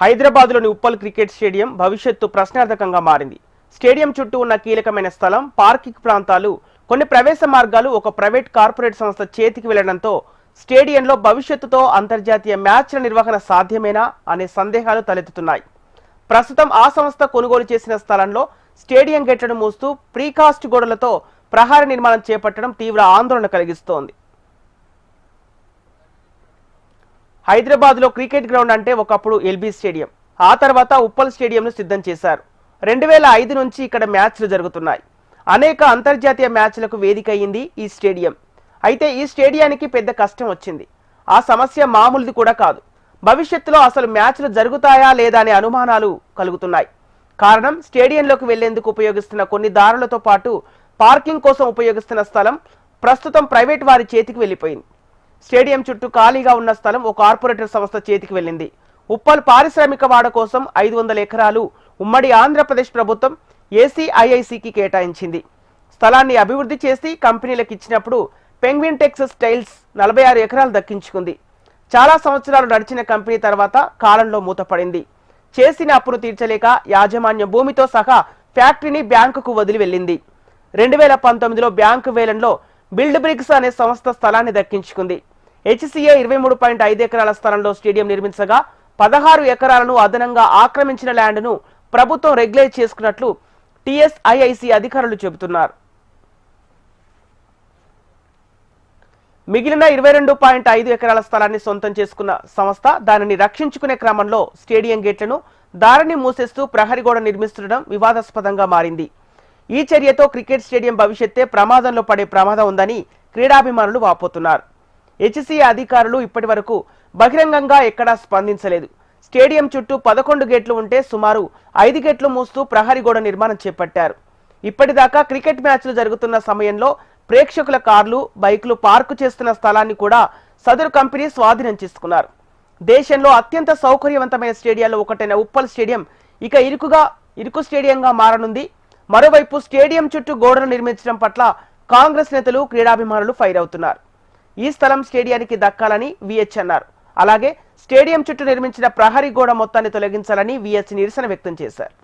హైదరాబాద్లోని Uppal cricket stadium భవిష్యత్తు ప్రశ్నార్థకంగా మారింది. స్టేడియం చుట్టూ ఉన్న కీలకమైన స్థలం పార్కింగ్ ప్రాంతాలు కొన్ని ప్రవేశ మార్గాలు ఒక ప్రైవేట్ కార్పొరేట్ సంస్థ చేతికి వెళ్ళడంతో స్టేడియంలో భవిష్యత్తుతో అంతర్జాతీయ మ్యాచ్ల నిర్వహణ సాధ్యమేనా అనే సందేహాలు తలెత్తుతున్నాయి. ప్రస్తుతం ఆ సంస్థ కొనుగోలు చేసిన స్థలంలో స్టేడియం గేట్లను మూస్తూ ప్రీకాస్ట్ గోడలతో ప్రహార నిర్మాణం చేపట్టడం తీవ్ర ఆందోళన కలిగిస్తోంది. హైదరాబాద్లో క్రికెట్ గ్రౌండ్ అంటే ఒకప్పుడు ఎల్బీ స్టేడియం. ఆ తర్వాత ఉప్పల్ స్టేడియంను సిద్ధం చేశారు. రెండు వేల ఐదు నుంచి ఇక్కడ మ్యాచ్లు జరుగుతున్నాయి. అనేక అంతర్జాతీయ మ్యాచ్లకు వేదిక అయింది ఈ స్టేడియం. అయితే ఈ స్టేడియానికి పెద్ద కష్టం వచ్చింది. ఆ సమస్య మామూలుది కూడా కాదు. భవిష్యత్తులో అసలు మ్యాచ్లు జరుగుతాయా లేదా అనే అనుమానాలు కలుగుతున్నాయి. కారణం స్టేడియంలోకి వెళ్ళేందుకు ఉపయోగిస్తున్న కొన్ని దారులతో పాటు పార్కింగ్ కోసం ఉపయోగిస్తున్న స్థలం ప్రస్తుతం ప్రైవేట్ వారి చేతికి వెళ్ళిపోయింది. స్టేడియం చుట్టూ ఖాళీగా ఉన్న స్థలం ఓ కార్పొరేటర్ సంస్థ చేతికి వెళ్ళింది. ఉప్పల్ పారిశ్రామిక వాడ కోసం ఐదు వందల ఎకరాలు ఉమ్మడి ఆంధ్రప్రదేశ్ ప్రభుత్వం ఏసీఐఐసికి కేటాయించింది. స్థలాన్ని అభివృద్ధి చేసి కంపెనీలకు ఇచ్చినప్పుడు పెంగ్విన్ టెక్స్ స్టైల్స్ నలభై ఆరు ఎకరాలు దక్కించుకుంది. చాలా సంవత్సరాలు నడిచిన కంపెనీ తర్వాత కాలంలో మూతపడింది. చేసిన అప్పును తీర్చలేక యాజమాన్య భూమితో సహా ఫ్యాక్టరీని బ్యాంకుకు వదిలి వెళ్ళింది. రెండు వేల పంతొమ్మిదిలో బ్యాంకు వేలంలో బిల్డ్ బ్రిక్స్ అనే సంస్థ స్థలాన్ని దక్కించుకుంది. హెచ్సిఏ ఇరవై మూడు పాయింట్ ఐదు ఎకరాల స్థలంలో స్టేడియం నిర్మించగా పదహారు ఎకరాలను అదనంగా ఆక్రమించిన ల్యాండ్ను ప్రభుత్వం రెగ్యులేట్ చేసుకున్నట్లు టిఎస్ఐఐసి అధికారులు చెబుతున్నారు. మిగిలిన ఇరవై రెండు పాయింట్ ఐదు ఎకరాల స్థలాన్ని సొంతం చేసుకున్న సంస్థ దానిని రక్షించుకునే క్రమంలో స్టేడియం గేట్లను దారిని మూసేస్తూ ప్రహరీ గోడ నిర్మిస్తుండడం వివాదాస్పదంగా మారింది. ఈ చర్యతో క్రికెట్ స్టేడియం భవిష్యత్తే ప్రమాదంలో పడే ప్రమాదం ఉందని క్రీడాభిమానులు వాపోతున్నారు. హెచ్సిఏ అధికారులు ఇప్పటి వరకు బహిరంగంగా ఎక్కడా స్పందించలేదు. స్టేడియం చుట్టూ పదకొండు గేట్లు ఉంటే సుమారు ఐదు గేట్లు మూస్తూ ప్రహరీ గోడ నిర్మాణం చేపట్టారు. ఇప్పటిదాకా క్రికెట్ మ్యాచ్లు జరుగుతున్న సమయంలో ప్రేక్షకుల కార్లు బైకులు పార్కు చేస్తున్న స్థలాన్ని కూడా సదరు కంపెనీ స్వాధీనం చేసుకున్నారు. దేశంలో అత్యంత సౌకర్యవంతమైన స్టేడియాల్లో ఒకటైన ఉప్పల్ స్టేడియం ఇక ఇరుకుగా ఇరుకు స్టేడియంగా మారనుంది. మరోవైపు స్టేడియం చుట్టూ గోడను నిర్మించడం పట్ల కాంగ్రెస్ నేతలు క్రీడాభిమానులు ఫైర్ అవుతున్నారు. ఈ స్థలం స్టేడియానికి దక్కాలని విహెచ్ అన్నారు. అలాగే స్టేడియం చుట్టూ నిర్మించిన ప్రహరీ గోడ మొత్తాన్ని తొలగించాలని విహెచ్ నిరసన వ్యక్తం చేశారు.